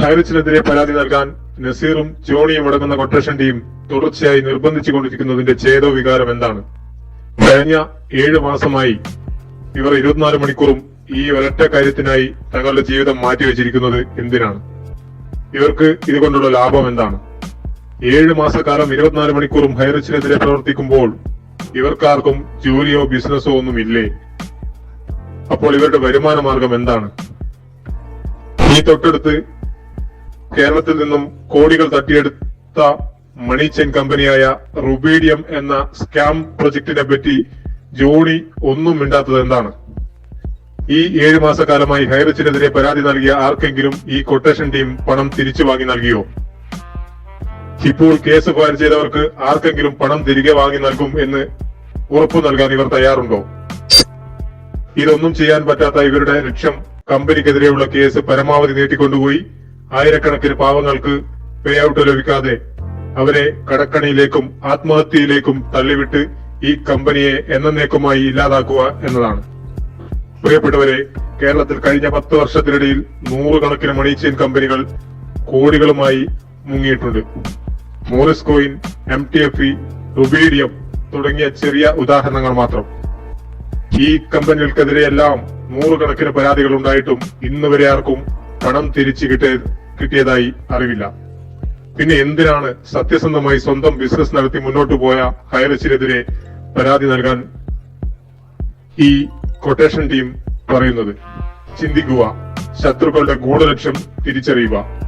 ഹൈറിച്ചിനെതിരെ പരാതി നൽകാൻ നസീറും ജോണിയും അടങ്ങുന്ന കൊട്ടേഷൻ ടീം തുടർച്ചയായി നിർബന്ധിച്ചു കൊണ്ടിരിക്കുന്നതിന്റെ ഛേദോ വികാരം എന്താണ്? കഴിഞ്ഞ ഏഴ് മാസമായി ഇവർ ഇരുപത്തിനാല് മണിക്കൂറും ഈ ഒരൊറ്റ കാര്യത്തിനായി തങ്ങളുടെ ജീവിതം മാറ്റിവെച്ചിരിക്കുന്നത് എന്തിനാണ്? ഇവർക്ക് ഇതുകൊണ്ടുള്ള ലാഭം എന്താണ്? ഏഴ് മാസക്കാലം ഇരുപത്തിനാല് മണിക്കൂറും ഹൈറിച്ചിനെതിരെ പ്രവർത്തിക്കുമ്പോൾ ഇവർക്കാർക്കും ജോലിയോ ബിസിനസ്സോ ഒന്നും ഇല്ലേ അപ്പോൾ ഇവരുടെ വരുമാന മാർഗം എന്താണ്? ഈ തൊട്ടടുത്ത് കേരളത്തിൽ നിന്നും കോടികൾ തട്ടിയെടുത്ത മണി ചെയിൻ കമ്പനിയായ റുബീഡിയം എന്ന സ്കാം പ്രൊജക്ടിനെ പറ്റി ജോണി ഒന്നും മിണ്ടാത്തത് എന്താണ്? ഈ ഏഴ് മാസക്കാലമായി ഹൈറച്ചിനെതിരെ പരാതി നൽകിയ ആർക്കെങ്കിലും ഈ കൊട്ടേഷൻ ടീം പണം തിരിച്ചു വാങ്ങി നൽകിയോ? ഇപ്പോൾ കേസ് ഫയൽ ചെയ്തവർക്ക് ആർക്കെങ്കിലും പണം തിരികെ വാങ്ങി നൽകും എന്ന് ഉറപ്പു നൽകാൻ ഇവർ തയ്യാറുണ്ടോ? ഇതൊന്നും ചെയ്യാൻ പറ്റാത്ത ഇവരുടെ ലക്ഷ്യം കമ്പനിക്കെതിരെയുള്ള കേസ് പരമാവധി നീട്ടിക്കൊണ്ടുപോയി. ആയിരക്കണക്കിന് പാവങ്ങൾക്ക് പേ ഔട്ട് ലഭിക്കാതെ അവരെ കടക്കണിയിലേക്കും ആത്മഹത്യയിലേക്കും തള്ളിവിട്ട് ഈ കമ്പനിയെ എന്നേക്കുമായി ഇല്ലാതാക്കുക എന്നതാണ്. പ്രിയപ്പെട്ടവരെ കേരളത്തിൽ കഴിഞ്ഞ പത്ത് വർഷത്തിനിടയിൽ നൂറുകണക്കിന് മണി ചെയിൻ കമ്പനികൾ കോടികളുമായി മുങ്ങിയിട്ടുണ്ട്. Morris coin M T F E Rubidium തുടങ്ങിയ ചെറിയ ഉദാഹരണങ്ങൾ മാത്രം. ഈ കമ്പനികൾക്കെതിരെയെല്ലാം നൂറുകണക്കിന് പരാതികൾ ഉണ്ടായിട്ടും ഇന്നുവരെ ആർക്കും പണം തിരിച്ചു കിട്ടിയ കിട്ടിയതായി അറിവില്ല. പിന്നെ എന്തിനാണ് സത്യസന്ധമായി സ്വന്തം ബിസിനസ് നടത്തി മുന്നോട്ട് പോയ ഹൈറച്ചിനെതിരെ പരാതി നൽകാൻ ഈ കൊട്ടേഷൻ ടീം പറയുന്നത്? ചിന്തിക്കുക. ശത്രുക്കളുടെ ഗൂഢലക്ഷ്യം തിരിച്ചറിയുക.